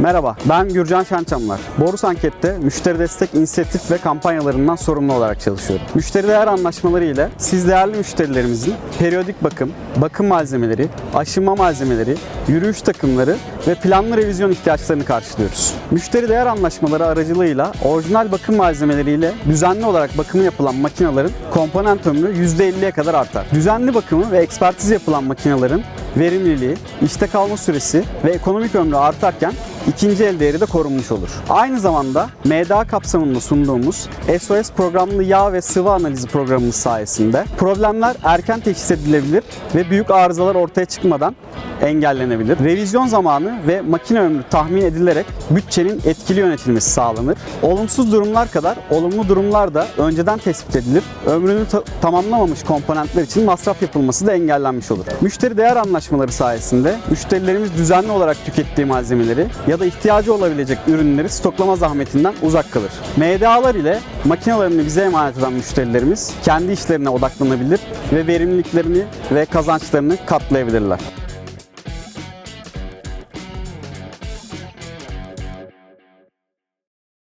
Merhaba, ben Gürcan Şençamlar. Borus Anket'te müşteri destek inisiyatif ve kampanyalarından sorumlu olarak çalışıyorum. Müşteri değer anlaşmaları ile siz değerli müşterilerimizin periyodik bakım, bakım malzemeleri, aşınma malzemeleri, yürüyüş takımları ve planlı revizyon ihtiyaçlarını karşılıyoruz. Müşteri değer anlaşmaları aracılığıyla orijinal bakım malzemeleriyle düzenli olarak bakımı yapılan makinelerin komponent ömrü %50'ye kadar artar. Düzenli bakımı ve ekspertiz yapılan makinelerin verimliliği, işte kalma süresi ve ekonomik ömrü artarken ikinci el değeri de korunmuş olur. Aynı zamanda MDA kapsamında sunduğumuz SOS programlı yağ ve sıvı analizi programımız sayesinde problemler erken teşhis edilebilir ve büyük arızalar ortaya çıkmadan engellenebilir. Revizyon zamanı ve makine ömrü tahmin edilerek bütçenin etkili yönetilmesi sağlanır. Olumsuz durumlar kadar olumlu durumlar da önceden tespit edilir. Ömrünü ta- tamamlamamış komponentler için masraf yapılması da engellenmiş olur. Müşteri değer anlaşmaları sayesinde müşterilerimiz düzenli olarak tükettiği malzemeleri ya da ihtiyacı olabilecek ürünleri stoklama zahmetinden uzak kalır. MDA'lar ile makinelerini bize emanet eden müşterilerimiz kendi işlerine odaklanabilir ve verimliliklerini ve kazançlarını katlayabilirler.